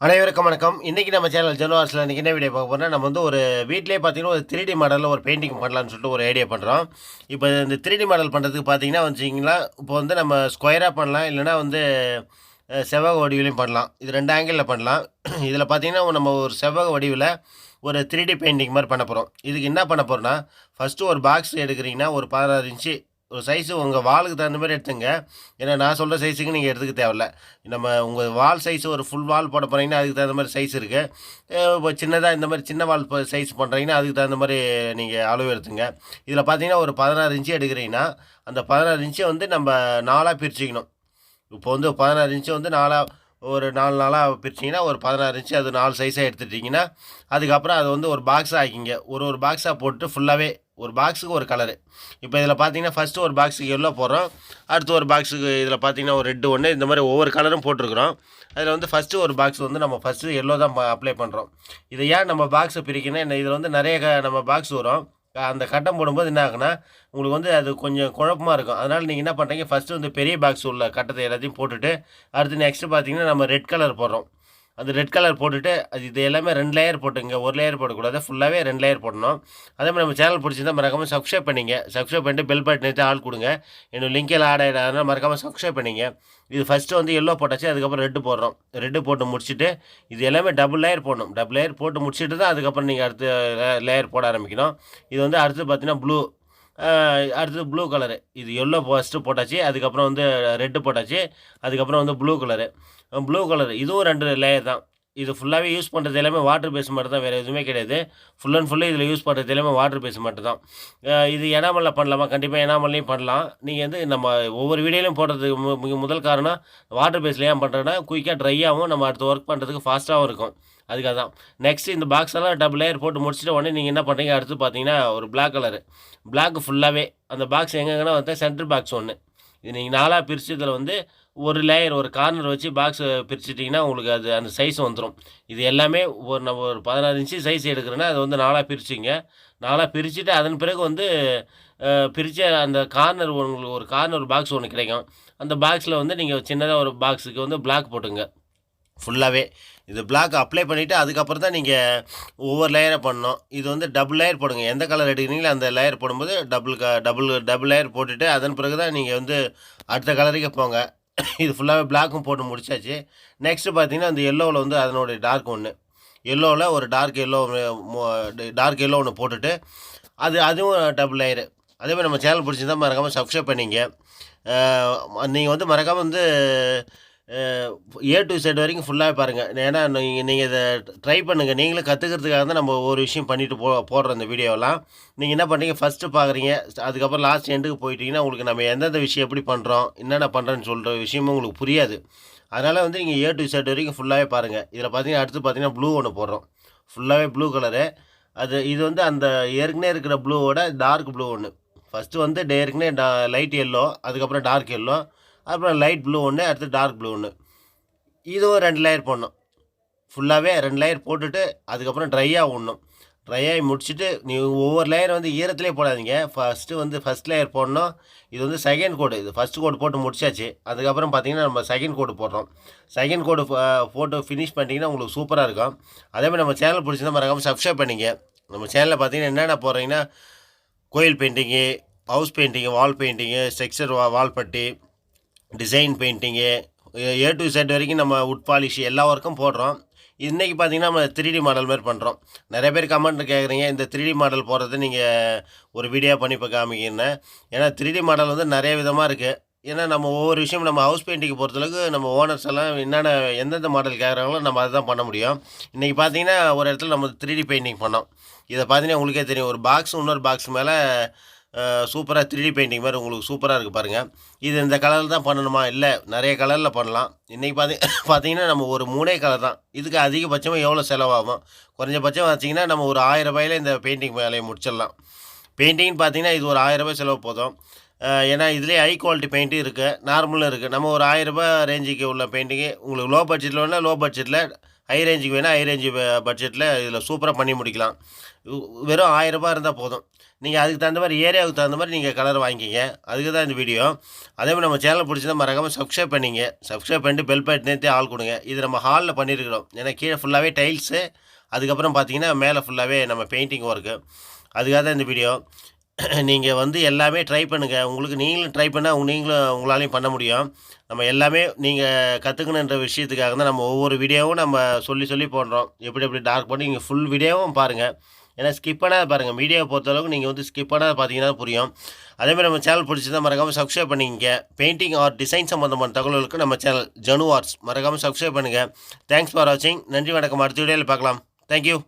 அனைவருக்கும் வணக்கம். இன்றைக்கி நம்ம சேனல் ஜெனவார்ஸில் இன்றைக்கி என்ன வீடியோ பார்க்க போகிறோம்னா நம்ம வந்து ஒரு வீட்டிலே பார்த்தீங்கன்னா ஒரு த்ரீ டி மாடலில் ஒரு பெயிண்டிங் பண்ணலாம்னு சொல்லிட்டு ஒரு ஐடியா பண்ணுறோம் இப்போ இந்த த்ரீ டி மாடல் பண்ணுறதுக்கு பார்த்தீங்கன்னா வச்சிங்களா இப்போ வந்து நம்ம ஸ்கொயராக பண்ணலாம் இல்லைனா வந்து செவ்வக வடிவிலையும் பண்ணலாம். இது ரெண்டு ஆங்கிளில் பண்ணலாம். இதில் பார்த்தீங்கன்னா நம்ம ஒரு செவ்வக வடிவில் ஒரு த்ரீ டி பெயிண்டிங் மாதிரி பண்ண போகிறோம் இதுக்கு என்ன பண்ண போகிறோன்னா ஃபஸ்ட்டு ஒரு பாக்ஸ் எடுக்கிறீங்கன்னா ஒரு பதினாறு இன்ச்சு சைஸு உங்கள் வாலுக்கு தகுந்த மாதிரி எடுத்துங்க. ஏன்னா நான் சொல்கிற சைஸுக்கு நீங்கள் எடுத்துக்க தேவையில்ல. நம்ம உங்கள் வால் சைஸ் ஒரு ஃபுல் வால் போட போகிறீங்கன்னா அதுக்கு தகுந்த மாதிரி சைஸ் இருக்குது இப்போ சின்னதாக இந்த மாதிரி சின்ன வால் சைஸ் பண்ணுறீங்கன்னா அதுக்கு தகுந்த மாதிரி நீங்கள் அளவு எடுத்துங்க. இதில் பார்த்தீங்கன்னா ஒரு பதினாறு இன்ச்சு எடுக்கிறீங்கன்னா அந்த பதினாறு இன்ச்சை வந்து நம்ம நாலாக பிரிச்சுக்கணும். இப்போ வந்து பதினாறு இன்ச்சு வந்து நாலாக ஒரு நாலு நாளாக பிரிச்சிங்கன்னா ஒரு பதினாறு இன்ச்சு அது நாலு சைஸாக எடுத்துட்டிங்கன்னா அதுக்கப்புறம் அதை வந்து ஒரு பாக்ஸாக ஆக்கிங்க. ஒரு ஒரு பாக்ஸாக போட்டு ஃபுல்லாகவே ஒரு பாக்ஸுக்கு ஒரு கலரு இப்போ இதில் பார்த்தீங்கன்னா ஃபஸ்ட்டு ஒரு பாக்ஸுக்கு எல்லோ போடுறோம்? அடுத்து ஒரு பாக்ஸுக்கு இதில் பார்த்தீங்கன்னா ஒரு ரெட்டு ஒன்று இந்த மாதிரி ஒவ்வொரு கலரும் போட்டிருக்கிறோம். அதில் வந்து ஃபஸ்ட்டு ஒரு பாக்ஸ் வந்து நம்ம ஃபஸ்ட்டு எல்லோ தான் அப்ளை பண்ணுறோம் இதை ஏன் நம்ம பாக்ஸை பிரிக்கணும்? என்ன இதில் வந்து நிறைய க நம்ம பாக்ஸ் வரும். அந்த கட்டம் போடும்போது என்ன ஆகுனா உங்களுக்கு வந்து அது கொஞ்சம் குழப்பமாக இருக்கும். அதனால் நீங்கள் என்ன பண்ணுறீங்க ஃபஸ்ட்டு வந்து பெரிய பாக்ஸ் உள்ள கட்டத்தை எல்லாத்தையும் போட்டுட்டு அடுத்து நெக்ஸ்ட்டு பார்த்தீங்கன்னா நம்ம ரெட் கலர் போடுறோம். அது ரெட் கலர் போட்டுட்டு அது இது எல்லாமே ரெண்டு லேயர் போட்டுங்க. ஒரு லேயர் போடக்கூடாது. ஃபுல்லாகவே ரெண்டு லேயர் போடணும். அதே மாதிரி நம்ம சேனல் பிடிச்சிருந்தா மறக்காமல் சப்ஸ்கிரைப் பண்ணிங்க. சப்ஸ்கிரைப் பண்ணிட்டு பெல் பட்டன் எடுத்து ஆள் கொடுங்க. இன்னும் லிங்கில் ஆட் ஆகிடாதுன்னா மறக்காமல் சப்ஸ்கிரைப் பண்ணிங்க. இது ஃபஸ்ட்டு வந்து எல்லோ போட்டாச்சு அதுக்கப்புறம் ரெட்டு போடுறோம். ரெட்டு போட்டு முடிச்சுட்டு இது எல்லாமே டபுள் லேயர் போடணும். டபுள் லேயர் போட்டு முடிச்சுட்டு தான் அதுக்கப்புறம் நீங்கள் அடுத்த லேயர் போட ஆரம்பிக்கணும். இது வந்து அடுத்து பார்த்தீங்கன்னா ப்ளூ அடுத்தது ப்ளூ கலரு இது எல்லோ ஃபஸ்ட்டு போட்டாச்சு அதுக்கப்புறம் வந்து ரெட்டு போட்டாச்சு அதுக்கப்புறம் வந்து ப்ளூ கலரு ப்ளூ கலரு இதுவும் ரெண்டு லேயர் தான். இது ஃபுல்லாகவே யூஸ் பண்ணுறது எல்லாமே வாட்டர் பேஸ் மட்டும் தான் வேறு எதுவுமே கிடையாது. ஃபுல் அண்ட் ஃபுல்லு இதில் யூஸ் பண்ணுறது எல்லாமே வாட்டர் பேஸ் மட்டும் தான் இது எனாமலில் பண்ணலாமா? கண்டிப்பாக எனாமல்லையும் பண்ணலாம். நீங்கள் வந்து நம்ம ஒவ்வொரு வீடியோலையும் போடுறதுக்கு மு- மிக முதல் காரணம் வாட்டர் பேஸில் ஏன் பண்ணுறேன்னா குயிக்காக ட்ரை ஆகும் நம்ம அடுத்து ஒர்க் பண்ணுறதுக்கு ஃபாஸ்ட்டாகவும் இருக்கும். அதுக்காக தான் நெக்ஸ்ட் இந்த பாக்ஸ் எல்லாம் டபுள் லேயர் போட்டு முடிச்சுட்டு உடனே நீங்கள் என்ன பண்ணுறீங்க அடுத்து பார்த்தீங்கன்னா ஒரு பிளாக் கலரு பிளாக் ஃபுல்லாகவே அந்த பாக்ஸ் எங்கெங்கன்னா வந்து சென்டர் பாக்ஸ் ஒன்று இது நீங்கள் நாலாக பிரித்து இதில் வந்து ஒரு லேயர் ஒரு கார்னர் வச்சு பாக்ஸ் பிரிச்சுட்டிங்கன்னா உங்களுக்கு அது அந்த சைஸ் வந்துடும் இது எல்லாமே ஒரு நம்ம ஒரு பதினாறு இன்ச்சு சைஸ் எடுக்கிறேன்னா அது வந்து நாலாக பிரிச்சுங்க. நாலாக பிரிச்சுட்டு அதன் பிறகு வந்து பிரித்த அந்த கார்னர் உங்களுக்கு ஒரு கார்னர் பாக்ஸ் ஒன்று கிடைக்கும். அந்த பாக்ஸில் வந்து நீங்கள் சின்னதாக ஒரு பாக்ஸுக்கு வந்து பிளாக் போட்டுங்க. ஃபுல்லாகவே இது பிளாக் அப்ளை பண்ணிவிட்டு அதுக்கப்புறம் தான் நீங்கள் ஒவ்வொரு லேயரை பண்ணணும். இது வந்து டபுள் லேயர் போடுங்க. எந்த கலர் எடுக்கிறீங்களோ அந்த லேயர் போடும்போது டபுள் க டபுள் டபுள் லேயர் போட்டுட்டு அதன் பிறகு தான் நீங்கள் வந்து அடுத்த கலருக்கு போங்க. இது ஃபுல்லாகவே பிளாக்கும் போட்டு முடிச்சாச்சு. நெக்ஸ்ட்டு பார்த்தீங்கன்னா அந்த எல்லோவில் வந்து அதனுடைய டார்க் ஒன்று எல்லோவில் ஒரு டார்க் எல்லோ டார்க் எல்லோ ஒன்று போட்டுட்டு அது அதுவும் டபுள் லேயரு அதே மாதிரி நம்ம சேனல் பிடிச்சிருந்தா மறக்காமல் சப்ஸ்கிரைப் பண்ணிங்க. நீங்கள் வந்து மறக்காமல் வந்து ஏ டு செட் வரைக்கும் ஃபுல்லாகவே பாருங்கள் ஏன்னா நீங்கள் நீங்கள் இதை ட்ரை பண்ணுங்கள் நீங்களும் கற்றுக்கிறதுக்காக தான் நம்ம ஒரு விஷயம் பண்ணிட்டு போ போடுறோம் இந்த வீடியோலாம். நீங்கள் என்ன பண்ணுறீங்க ஃபஸ்ட்டு பார்க்குறீங்க அதுக்கப்புறம் லாஸ்ட் எண்டுக்கு போயிட்டீங்கன்னா உங்களுக்கு நம்ம எந்தெந்த விஷயம் எப்படி பண்ணுறோம் என்னென்ன பண்ணுறோன்னு சொல்கிற விஷயமும் உங்களுக்கு புரியாது. அதனால் வந்து நீங்கள் ஏ டு செட் வரைக்கும் ஃபுல்லாகவே பாருங்கள் இதில் பார்த்தீங்கன்னா அடுத்து பார்த்தீங்கன்னா ப்ளூ ஒன்று போடுறோம். ஃபுல்லாகவே ப்ளூ கலரு அது இது வந்து அந்த ஏற்கனவே இருக்கிற ப்ளூவோட டார்க் ப்ளூ ஒன்று ஃபஸ்ட்டு வந்து ஏற்கனவே டா லைட் எல்லோ அதுக்கப்புறம் டார்க் எல்லோ அப்புறம் லைட் ப்ளூ ஒன்று அடுத்து டார்க் ப்ளூ ஒன்று இதுவும் ரெண்டு லேயர் போடணும். ஃபுல்லாகவே ரெண்டு லேயர் போட்டுட்டு அதுக்கப்புறம் ட்ரையாக விடணும் ட்ரை ஆகி முடிச்சுட்டு நீங்கள் ஒவ்வொரு லேயர் வந்து ஈரத்துலேயே போடாதீங்க. ஃபஸ்ட்டு வந்து ஃபஸ்ட் லேயர் போடணும். இது வந்து செகண்ட் கோடு இது ஃபஸ்ட் கோடு போட்டு முடிச்சாச்சு. அதுக்கப்புறம் பார்த்தீங்கன்னா நம்ம செகண்ட் கோடு போடுறோம். செகண்ட் கோடு போட்டு ஃபினிஷ் பண்ணிட்டீங்கன்னா உங்களுக்கு சூப்பராக இருக்கும். அதே மாதிரி நம்ம சேனல் பிடிச்சிருந்தா மறக்காமல் சப்ஸ்கிரைப் பண்ணிங்க. நம்ம சேனலில் பார்த்தீங்கன்னா என்னென்ன போடுறீங்கன்னா கோயில் painting house painting wall painting structure வா வால்பட்டி design painting A to Z வரைக்கும் நம்ம உட் பாலிஷ் எல்லா ஒர்க்கும் போடுறோம். இன்றைக்கி பார்த்தீங்கன்னா நம்ம த்ரீ டி மாடல் மாதிரி பண்ணுறோம் நிறைய பேர் கமெண்ட் கேட்குறீங்க இந்த த்ரீ டி மாடல் போடுறது நீங்கள் ஒரு வீடியோ பண்ணி இப்போ காமிக்கன்னு ஏன்னா த்ரீ டி மாடல் வந்து நிறைய விதமாக இருக்குது ஏன்னா நம்ம ஒவ்வொரு விஷயம் நம்ம ஹவுஸ் பெயிண்டிங் பொறுத்தளவுக்கு நம்ம ஓனர்ஸ் எல்லாம் என்னென்ன எந்தெந்த மாடல் கேட்குறாங்களோ நம்ம அதை தான் பண்ண முடியும். இன்றைக்கி பார்த்தீங்கன்னா ஒரு இடத்துல நம்ம த்ரீ டி பெயிண்டிங் பண்ணோம். இதை பார்த்தீங்கன்னா உங்களுக்கே தெரியும். ஒரு பாக்ஸ் இன்னொரு பாக்ஸ் மேலே சூப்பராக த்ரீ பெயிண்டிங் மாதிரி உங்களுக்கு சூப்பராக இருக்குது பாருங்கள் இது இந்த கலரில் தான் பண்ணணுமா? இல்லை நிறைய கலரில் பண்ணலாம். இன்றைக்கி பார்த்தி பார்த்தீங்கன்னா நம்ம ஒரு மூணே கலர் தான். இதுக்கு அதிகபட்சமாக எவ்வளோ செலவாகும்? குறைஞ்சபட்சம் வச்சிங்கன்னா நம்ம ஒரு ஆயிரம் ரூபாயில் இந்த பெயிண்டிங் வேலையை முடிச்சிடலாம். பெயிண்டிங்னு பார்த்தீங்கன்னா இது ஒரு ஆயிரம் ரூபாய் செலவு போதும். ஏன்னா இதுலேயே ஹை குவாலிட்டி பெயிண்ட்டும் இருக்குது நார்மலும் இருக்குது நம்ம ஒரு ஆயிரம் ரூபாய் ரேஞ்சுக்கு உள்ள பெயிண்டிங்கு உங்களுக்கு லோ பட்ஜெட்டில் வேணால் லோ பட்ஜெட்டில் ஹை ரேஞ்சுக்கு வேணால் ஹை ரேஞ்சு பட்ஜெட்டில் இதில் சூப்பராக பண்ணி முடிக்கலாம். வெறும் ஆயிரரூபா இருந்தால் போதும். நீங்கள் அதுக்கு தகுந்த மாதிரி ஏரியாவுக்கு தகுந்த மாதிரி நீங்கள் கலர் வாங்கிக்கிங்க. அதுக்கு தான் இந்த வீடியோ அதே மாதிரி நம்ம சேனல் பிடிச்சிருந்தா மறக்காமல் சப்ஸ்கிரைப் பண்ணிங்க. சப்ஸ்கிரைப் பண்ணிட்டு பெல் பட்டன் ஆள் கொடுங்க. இது நம்ம ஹாலில் பண்ணியிருக்கிறோம் ஏன்னா கீழே ஃபுல்லாகவே டைல்ஸு அதுக்கப்புறம் பார்த்தீங்கன்னா மேலே ஃபுல்லாகவே நம்ம பெயிண்டிங் ஒர்க்கு அதுக்காக தான் இந்த வீடியோ நீங்கள் வந்து எல்லாமே ட்ரை பண்ணுங்கள் உங்களுக்கு நீங்களும் ட்ரை பண்ணால் நீங்களும் உங்களாலையும் பண்ண முடியும். நம்ம எல்லாமே நீங்கள் கற்றுக்கணுன்ற விஷயத்துக்காக தான் நம்ம ஒவ்வொரு வீடியோவும் நம்ம சொல்லி சொல்லி போடுறோம். எப்படி எப்படி டார்க் பண்ணி நீங்கள் ஃபுல் வீடியோவும் பாருங்கள் ஏன்னா ஸ்கிப் பண்ணாத பாருங்கள் வீடியோவை பொறுத்தளவுக்கு நீங்கள் வந்து ஸ்கிப் பண்ணாத பார்த்தீங்கன்னா புரியும். அதேமாதிரி நம்ம சேனல் பிடிச்சதான் மறக்காமல் சப்ஸ்கிரைப் பண்ணிக்கங்க. பெயிண்டிங் ஆர் டிசைன் சம்மந்தமான தகவல்களுக்கு நம்ம சேனல் ஜனு ஆர்ட்ஸ் மறக்காமல் சப்ஸ்கிரைப் பண்ணுங்கள் தேங்க்ஸ் ஃபார் வாட்சிங் நன்றி வணக்கம். அடுத்த வீடியோவில் பார்க்கலாம். தேங்க்யூ